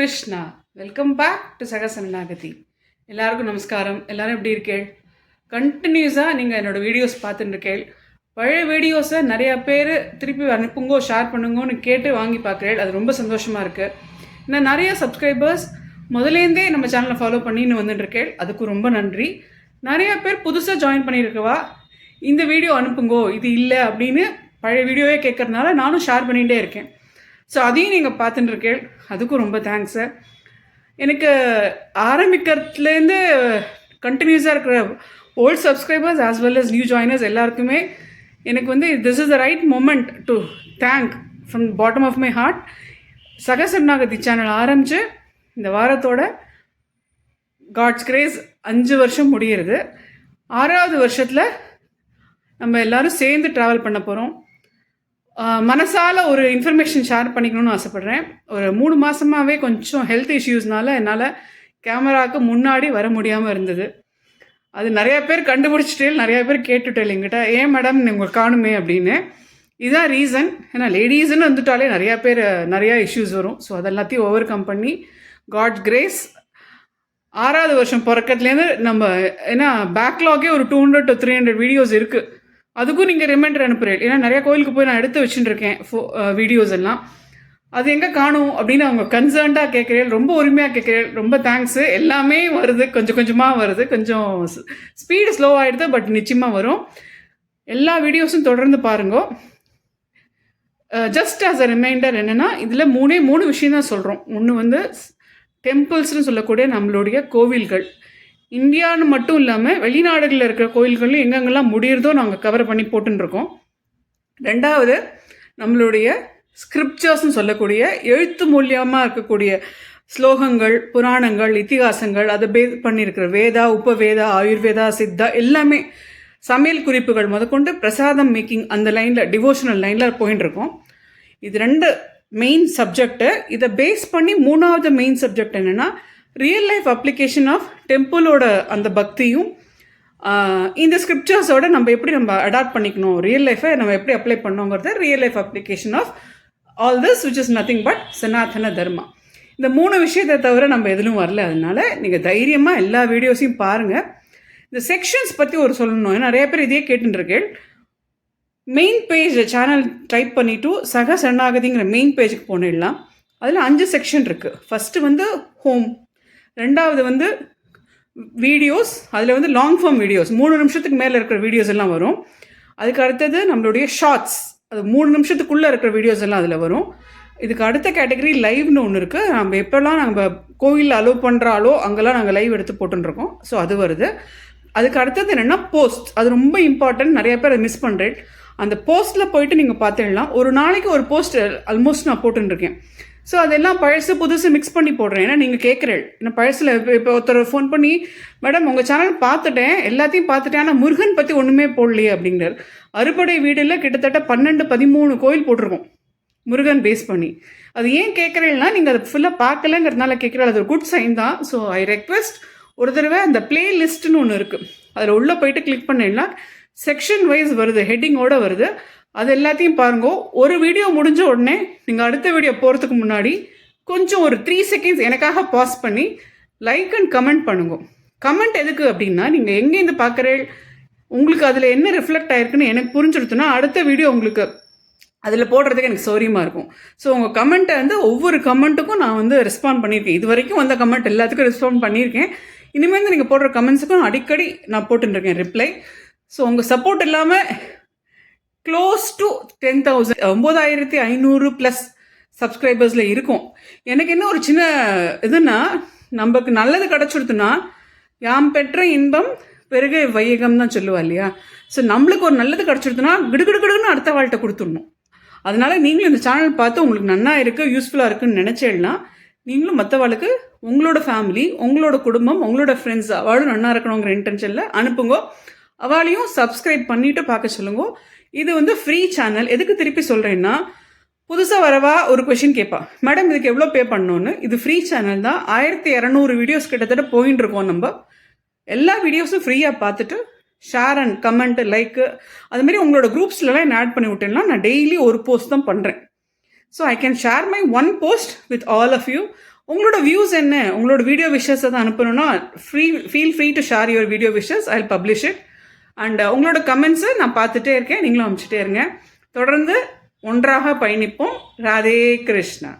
Krishna. Welcome back to Sahasaranagathi எல்லாருக்கும் நமஸ்காரம். எல்லோரும் எப்படி இருக்கேள் கண்டினியூஸாக நீங்கள் என்னோடய வீடியோஸ் பார்த்துட்டு இருக்கேள் பழைய வீடியோஸை நிறையா பேர் திருப்பி அனுப்புங்கோ ஷேர் பண்ணுங்கன்னு கேட்டு வாங்கி பார்க்குறேள் அது ரொம்ப சந்தோஷமாக இருக்குது இன்னும் நிறையா சப்ஸ்கிரைபர்ஸ் முதலேருந்தே நம்ம சேனலை ஃபாலோ பண்ணின்னு வந்துட்டுருக்கேள் அதுக்கு ரொம்ப நன்றி. நிறையா பேர் புதுசாக ஜாயின் பண்ணியிருக்கவா இந்த வீடியோ அனுப்புங்கோ இது இல்லை அப்படின்னு பழைய வீடியோவே கேட்கறதுனால நானும் ஷேர் பண்ணிகிட்டே இருக்கேன். ஸோ அதையும் நீங்கள் பார்த்துட்டு இருக்கேள் அதுக்கும் ரொம்ப தேங்க்ஸ் சார் எனக்கு ஆரம்பிக்கிறதுலேருந்து கண்டினியூஸாக இருக்கிற old subscribers as well as new joiners எல்லாருக்குமே எனக்கு வந்து this is the right moment to thank from bottom of my heart Sahasaranagathi channel ஆரம்பித்து இந்த வாரத்தோட காட்ஸ் கிரேஸ் அஞ்சு வருஷம் முடிகிறது ஆறாவது வருஷத்தில் நம்ம எல்லாரும் சேர்ந்து ட்ராவல் பண்ண போகிறோம் மனசால் ஒரு இன்ஃபர்மேஷன் ஷேர் பண்ணிக்கணும்னு ஆசைப்பட்றேன். ஒரு மூணு மாதமாகவே கொஞ்சம் ஹெல்த் இஷ்யூஸ்னால என்னால் கேமராவுக்கு முன்னாடி வர முடியாமல் இருந்தது. அது நிறையா பேர் கண்டுபிடிச்சிட்டே நிறையா பேர் கேட்டுட்டேன் எங்கிட்ட ஏன் மேடம் உங்களுக்கு காணுமே? அப்படின்னு. இதுதான் ரீசன் ஏன்னா லேடிஸ்ன்னு வந்துட்டாலே நிறையா பேர் நிறையா இஷ்யூஸ் வரும். ஸோ அதெல்லாத்தையும் ஓவர் கம் பண்ணி காட் கிரேஸ் ஆறாவது வருஷம் பிறக்கிறதுலேருந்து நம்ம ஏன்னா பேக்லாகே ஒரு two hundred to three hundred videos இருக்குது அதுக்கும் நீங்கள் ரிமைண்டர் அனுப்புகிறேன் ஏன்னா நிறையா கோயிலுக்கு போய் நான் எடுத்து வச்சுட்டு இருக்கேன் ஃபோ வீடியோஸ் எல்லாம். அது எங்கே காணும் அப்படின்னு அவங்க கன்சர்ன்டாக கேட்குறேன். ரொம்ப உரிமையாக கேட்குறேன். ரொம்ப தேங்க்ஸு எல்லாமே வருது. கொஞ்சம் கொஞ்சமாக வருது. கொஞ்சம் ஸ்பீடு ஸ்லோ ஆகிடுது பட் நிச்சயமாக வரும். எல்லா வீடியோஸும் தொடர்ந்து பாருங்க. ஜஸ்ட் ஆஸ் அ ரிமைண்டர் என்னென்னா இதில் மூணே மூணு விஷயம் தான் சொல்கிறோம் ஒன்று வந்து டெம்பிள்ஸ்னு சொல்லக்கூடிய நம்மளுடைய கோவில்கள். இந்தியான்னு மட்டும் இல்லாமல் வெளிநாடுகளில் இருக்கிற கோயில்களும் எங்கெங்கெல்லாம் முடியிறதோ நாங்கள் கவர் பண்ணி போட்டுருக்கோம் ரெண்டாவது நம்மளுடைய ஸ்கிரிப்சர்ஸ்னு சொல்லக்கூடிய எழுத்து மூலியமாக இருக்கக்கூடிய ஸ்லோகங்கள் புராணங்கள் இத்திகாசங்கள் அதை பே பண்ணியிருக்கிற வேதா உபவேதா ஆயுர்வேதா சித்தா எல்லாமே சமையல் குறிப்புகள் முதற்கொண்டு பிரசாதம் மேக்கிங் அந்த லைனில் டிவோஷனல் லைனில் போயின்னு இருக்கோம் இது ரெண்டு மெயின் சப்ஜெக்டு இதை பேஸ் பண்ணி மூணாவது மெயின் சப்ஜெக்ட் என்னென்னா ரியல் லைஃப் அப்ளிகேஷன் ஆஃப் டெம்பிளோட அந்த பக்தியும் இந்த ஸ்கிரிப்சர்ஸோட நம்ம எப்படி நம்ம அடாப்ட் பண்ணிக்கணும்? ரியல் லைஃப்பை நம்ம எப்படி apply பண்ணோங்கிறத real life application of all this which is nothing but Sanatana Dharma இந்த மூணு விஷயத்தை தவிர நம்ம எதிலும் வரல. அதனால நீங்கள் தைரியமாக எல்லா வீடியோஸையும் பாருங்கள் இந்த செக்ஷன்ஸ் பற்றி ஒரு சொல்லணும். நிறைய பேர் இதையே கேட்டுருக்கேன் மெயின் பேஜ் சேனல் டைப் பண்ணிவிட்டு சக சரணாகதிங்கிற மெயின் பேஜுக்கு போனிடலாம் அதில் அஞ்சு செக்ஷன் இருக்குது ஃபஸ்ட்டு வந்து ஹோம் ரெண்டாவது வந்து வீடியோஸ் அதில் வந்து லாங் ஃபார்ம் வீடியோஸ் மூணு நிமிஷத்துக்கு மேலே இருக்கிற வீடியோஸ் எல்லாம் வரும். அதுக்கு அடுத்தது நம்மளுடைய ஷார்ட்ஸ் அது மூணு நிமிஷத்துக்குள்ளே இருக்கிற வீடியோஸ் எல்லாம் அதில் வரும். இதுக்கு அடுத்த கேட்டகரி லைவ்னு ஒன்று இருக்குது நம்ம எப்போல்லாம் நம்ம கோவிலில் அலோவ் பண்ணுறாலோ அங்கெல்லாம் நாங்கள் லைவ் எடுத்து போட்டுருக்கோம். ஸோ அது வருது. அதுக்கு அடுத்தது என்னென்னா போஸ்ட் அது ரொம்ப இம்பார்ட்டன்ட் நிறைய பேர் அதை மிஸ் பண்ணுறேன் அந்த போஸ்ட்டில் போயிட்டு நீங்கள் பார்த்துடலாம் ஒரு நாளைக்கு ஒரு போஸ்ட் ஆல்மோஸ்ட் நான் போட்டுருக்கேன் ஸோ அதெல்லாம் பழசு புதுசு மிக்ஸ் பண்ணி போடுறேன். ஏன்னா நீங்கள் கேட்குறேன் ஏன்னா பழசில் இப்போ இப்போ ஒருத்தர் ஃபோன் பண்ணி மேடம் உங்கள் சேனல் பார்த்துட்டேன். எல்லாத்தையும் பார்த்துட்டேன். ஆனால் முருகன் பற்றி ஒன்றுமே போடலையே அப்படிங்கிறார். அறுபடை வீடில் கிட்டத்தட்ட பன்னெண்டு பதிமூணு கோயில் போட்டிருக்கோம். முருகன் பேஸ் பண்ணி. அது ஏன் கேட்குறேன்னா நீங்கள் அதை ஃபுல்லாக பார்க்கலங்கிறதுனால கேட்குறாள். அது ஒரு குட் சைன் தான். ஸோ ஐ ரெக்வெஸ்ட் ஒரு தடவை அந்த பிளே லிஸ்ட்டுன்னு ஒன்று இருக்குது அதில் உள்ளே போயிட்டு கிளிக் பண்ணிடனா செக்ஷன் வைஸ் வருது ஹெட்டிங்கோடு வருது. அது எல்லாத்தையும் பாருங்க. ஒரு வீடியோ முடிஞ்ச உடனே நீங்கள் அடுத்த வீடியோ போகிறதுக்கு முன்னாடி கொஞ்சம் ஒரு த்ரீ செகண்ட்ஸ் எனக்காக பாஸ் பண்ணி லைக் அண்ட் கமெண்ட் பண்ணுங்க. கமெண்ட் எதுக்கு அப்படின்னா நீங்கள் எங்கேருந்து பார்க்குறேன் உங்களுக்கு அதில் என்ன ரிஃப்ளெக்ட் ஆயிருக்குன்னு எனக்கு புரிஞ்சுடுத்துனா அடுத்த வீடியோ உங்களுக்கு அதில் போடுறதுக்கு எனக்கு சௌரியமாக இருக்கும். ஸோ உங்கள் கமெண்ட்டை வந்து ஒவ்வொரு கமெண்ட்டுக்கும் நான் வந்து ரெஸ்பாண்ட் பண்ணியிருக்கேன். இது வரைக்கும் வந்த கமெண்ட் எல்லாத்துக்கும் ரெஸ்பாண்ட் பண்ணியிருக்கேன். இனிமேல் நீங்கள் போடுற கமெண்ட்ஸுக்கும் அடிக்கடி நான் போட்டுருக்கேன் ரிப்ளை ஸோ உங்கள் சப்போர்ட் இல்லாமல் க்ளோஸ் டு டென் தௌசண்ட் ஒம்பதாயிரத்தி ஐநூறு ப்ளஸ் சப்ஸ்கிரைபர்ஸில் இருக்கும். எனக்கு என்ன ஒரு சின்ன இதுனா நமக்கு நல்லது கிடச்சிருத்துனா யாம் பெற்ற இன்பம் பெருக வையகம் தான் சொல்லுவா இல்லையா? ஸோ நம்மளுக்கு ஒரு நல்லது கிடச்சிருத்துனா கிடுகிடுகிடுன்னு அடுத்த வாழ்க்கை கொடுத்துடணும். அதனால் நீங்களும் இந்த சேனல் பார்த்து உங்களுக்கு நன்னா இருக்குது யூஸ்ஃபுல்லாக இருக்குன்னு நினச்சேன்னா நீங்களும் மற்றவாளுக்கு உங்களோட ஃபேமிலி உங்களோட குடும்பம் உங்களோட ஃப்ரெண்ட்ஸ் அவளும் நல்லா இருக்கணுங்கிற இன்டென்ஷனில் அனுப்புங்க. அவளையும் சப்ஸ்கிரைப் பண்ணிவிட்டு பார்க்க சொல்லுங்க. இது வந்து ஃப்ரீ சேனல் எதுக்கு திருப்பி சொல்கிறேன்னா புதுசாக வரவா ஒரு கொஷின் கேட்பா மேடம் இதுக்கு எவ்வளோ பே பண்ணணும்னு இது ஃப்ரீ சேனல் தான். ஆயிரத்தி இரநூறு வீடியோஸ் கிட்டத்தட்ட போயின்னு இருக்கோம் நம்ம. எல்லா வீடியோஸும் ஃப்ரீயாக பார்த்துட்டு ஷேர் அண்ட் கமெண்ட் லைக்கு அதுமாரி உங்களோட குரூப்ஸ்லலாம் என்ன ஆட் பண்ணி விட்டேன்னா நான் டெய்லி ஒரு போஸ்ட் தான் பண்ணுறேன் so I can share my one post with all of you உங்களோட வியூஸ் என்ன? உங்களோட வீடியோ விஷஸ் அதை அனுப்பணும்னா free feel free to share your video wishes I publish it and uh, உங்களோட கமெண்ட்ஸை நான் பார்த்துட்டே இருக்கேன். நீங்களும் அமுச்சிட்டே இருங்க. தொடர்ந்து ஒன்றாக பயணிப்போம். ராதே கிருஷ்ணா.